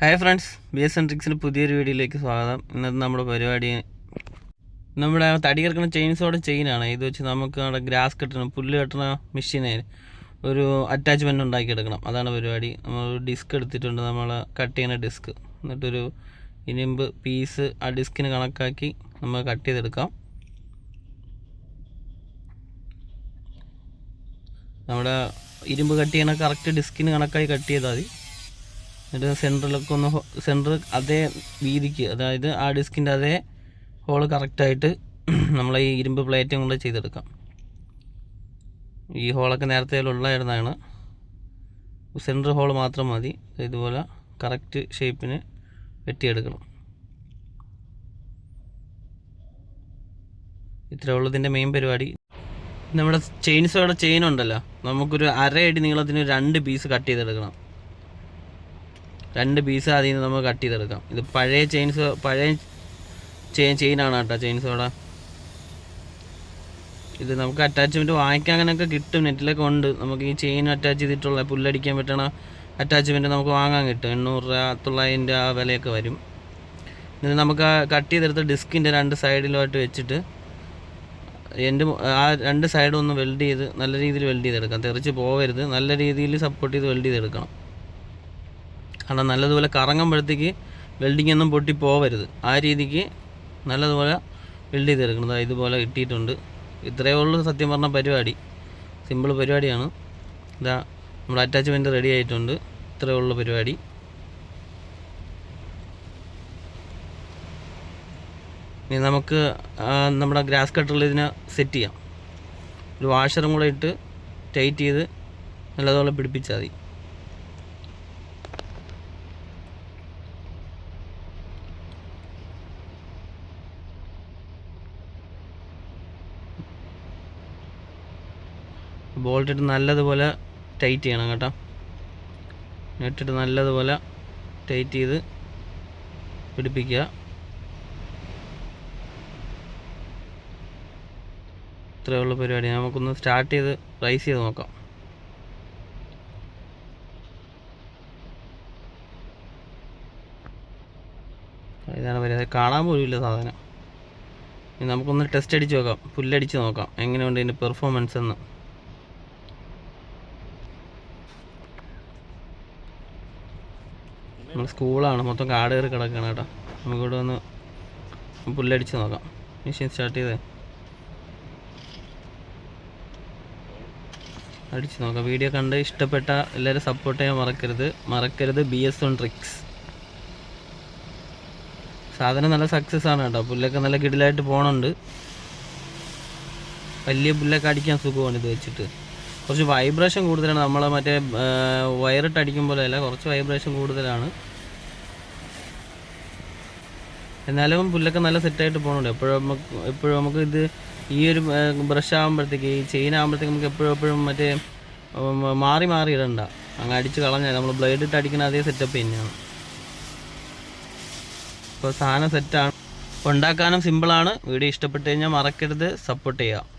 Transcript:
Hi friends B S N ട്രിക്സിന്റെ പുതിയൊരു വീഡിയോയിലേക്ക് സ്വാഗതം. ഇന്നത്തെ നമ്മുടെ പരിപാടി നമ്മുടെ തടി കിടക്കുന്ന ചെയിൻസോടെ ചെയിനാണ് ഇത് വെച്ച് നമുക്ക് നമ്മുടെ ഗ്രാസ് കെട്ടണം പുല്ല് കെട്ടണ മെഷീനെ ഒരു അറ്റാച്ച്മെന്റ് ഉണ്ടാക്കിയെടുക്കണം. അതാണ് പരിപാടി. നമ്മൾ ഡിസ്ക് എടുത്തിട്ടുണ്ട്. നമ്മൾ കട്ട് ചെയ്യുന്ന ഡിസ്ക് എന്നിട്ടൊരു ഇരുമ്പ് പീസ് ആ ഡിസ്കിന് കണക്കാക്കി നമ്മൾ കട്ട് ചെയ്തെടുക്കാം. നമ്മുടെ ഇരുമ്പ് കട്ട് ചെയ്യണ കറക്റ്റ് ഡിസ്കിന് കണക്കായി കട്ട് ചെയ്താൽ മതി. എന്നിട്ട് സെന്ററിലൊക്കെ ഒന്ന് സെന്റർ അതേ വീതിക്ക് അതായത് ആ ഡിസ്കിന്റെ അതേ ഹോൾ കറക്റ്റായിട്ട് നമ്മൾ ഈ ഇരുമ്പ് പ്ലേറ്റും കൊണ്ട് ചെയ്തെടുക്കാം. ഈ ഹോളൊക്കെ നേരത്തെ ഉള്ളതായിരുന്നാണ് സെന്റർ ഹോൾ മാത്രം മതി. ഇതുപോലെ കറക്റ്റ് ഷേപ്പിന് വെട്ടിയെടുക്കണം. ഇത്ര ഉള്ളൂ ഇതിന്റെ മെയിൻ പരിപാടി. നമ്മുടെ ചെയിൻസോടെ ചെയിൻ ഉണ്ടല്ലോ. നമുക്കൊരു അരയടി നീളത്തിന് രണ്ട് പീസ് കട്ട് ചെയ്തെടുക്കണം. രണ്ട് പീസ് അതിൽ നിന്ന് നമുക്ക് കട്ട് ചെയ്തെടുക്കാം. ഇത് പഴയ ചെയിൻസ് പഴയ ചെയിൻ ചെയിനാണ് കേട്ടോ ചെയിൻസോടെ ഇത് നമുക്ക് അറ്റാച്ച്മെന്റ് വാങ്ങിക്കാൻ അങ്ങനെയൊക്കെ കിട്ടും. നെറ്റിലൊക്കെ ഉണ്ട്. നമുക്ക് ഈ ചെയിൻ അറ്റാച്ച് ചെയ്തിട്ടുള്ള പുല്ലടിക്കാൻ പറ്റണ അറ്റാച്ച്മെന്റ് നമുക്ക് വാങ്ങാൻ കിട്ടും. എണ്ണൂറ് രൂപ തൊള്ളായിരം രൂപ വിലയൊക്കെ വരും. ഇത് നമുക്ക് ആ കട്ട് ചെയ്തെടുത്ത ഡിസ്കിന്റെ രണ്ട് സൈഡിലുമായിട്ട് വെച്ചിട്ട് എന്റെ ആ രണ്ട് സൈഡും ഒന്ന് വെൽഡ് ചെയ്ത് നല്ല രീതിയിൽ വെൽഡ് ചെയ്തെടുക്കാം. തെറിച്ച് പോവരുത്. നല്ല രീതിയിൽ സപ്പോർട്ട് ചെയ്ത് വെൽഡ് ചെയ്തെടുക്കണം. കാരണം നല്ലതുപോലെ കറങ്ങുമ്പോഴത്തേക്ക് വെൽഡിംഗ് ഒന്നും പൊട്ടി പോവരുത്. ആ രീതിക്ക് നല്ലതുപോലെ വെൽഡ് ചെയ്തെടുക്കണം. ഇതുപോലെ കിട്ടിയിട്ടുണ്ട് ഇത്രയേ ഉള്ളൂ സത്യം പറഞ്ഞ പരിപാടി. സിമ്പിൾ പരിപാടിയാണ്. ഇതാ നമ്മുടെ അറ്റാച്ച്മെന്റ് റെഡി ആയിട്ടുണ്ട്. ഇത്രയേ ഉള്ളൂ പരിപാടി. ഇനി നമുക്ക് നമ്മുടെ ഗ്രാസ് കട്ടറിൽ ഇതിനെ സെറ്റ് ചെയ്യാം. ഒരു വാഷറും കൂടെ ഇട്ട് ടൈറ്റ് ചെയ്ത് നല്ലതുപോലെ പിടിപ്പിച്ചാൽ മതി. ബോൾട്ട് ഇട്ട് നല്ലതുപോലെ ടൈറ്റ് ചെയ്യണം കേട്ടോ. നെറ്റിട്ട് നല്ലതുപോലെ ടൈറ്റ് ചെയ്ത് പിടിപ്പിക്കുക. ഇത്രയേ ഉള്ള പരിപാടി. നമുക്കൊന്ന് സ്റ്റാർട്ട് ചെയ്ത് റൈസ് ചെയ്ത് നോക്കാം. ഇതാണ് പരിപാടി. കാണാൻ പോലും ഇല്ല സാധനം. ഇനി നമുക്കൊന്ന് ടെസ്റ്റ് അടിച്ച് നോക്കാം. പുല്ലടിച്ച് നോക്കാം. എങ്ങനെയുണ്ട് ഇതിന്റെ പെർഫോമൻസ് എന്ന്. നമ്മൾ സ്കൂളാണ്. മൊത്തം കാട് കയറി കിടക്കുകയാണ് കേട്ടോ. നമുക്കിവിടെ ഒന്ന് പുല്ലടിച്ച് നോക്കാം. മെഷീൻ സ്റ്റാർട്ട് ചെയ്തേ. അടിച്ച് നോക്കാം. വീഡിയോ കണ്ട് ഇഷ്ടപ്പെട്ട എല്ലാവരും സപ്പോർട്ട് ചെയ്യാൻ മറക്കരുത്. മറക്കരുത് ബി എസ് വൺ ട്രിക്സ് സാധനം നല്ല സക്സസ് ആണ് കേട്ടോ. പുല്ലൊക്കെ നല്ല കിടിലായിട്ട് പോകണുണ്ട് വലിയ പുല്ലൊക്കെ അടിക്കാൻ സുഖമാണ് ഇത് വെച്ചിട്ട്. കുറച്ച് വൈബ്രേഷൻ കൂടുതലാണ്. നമ്മൾ മറ്റേ വയറിട്ട് അടിക്കും പോലെ അല്ല കുറച്ച് വൈബ്രേഷൻ കൂടുതലാണ്. എന്നാലും പുല്ലൊക്കെ നല്ല സെറ്റായിട്ട് പോകുന്നുണ്ട് എപ്പോഴും നമുക്ക് എപ്പോഴും നമുക്ക് ഇത് ഈ ഒരു ബ്രഷ് ആകുമ്പോഴത്തേക്ക് ഈ ചെയിൻ ആകുമ്പോഴത്തേക്ക് നമുക്ക് എപ്പോഴും എപ്പോഴും മറ്റേ മാറി മാറി ഇടണ്ട. അങ്ങ് അടിച്ച് കളഞ്ഞാൽ നമ്മൾ ബ്ലേഡ് ഇട്ട് അടിക്കുന്ന അതേ സെറ്റപ്പ് തന്നെയാണ്. ഇപ്പോൾ സാധനം സെറ്റാണ് ഉണ്ടാക്കാനും സിമ്പിളാണ് വീഡിയോ ഇഷ്ടപ്പെട്ട് കഴിഞ്ഞാൽ മറക്കരുത്. സപ്പോർട്ട് ചെയ്യുക.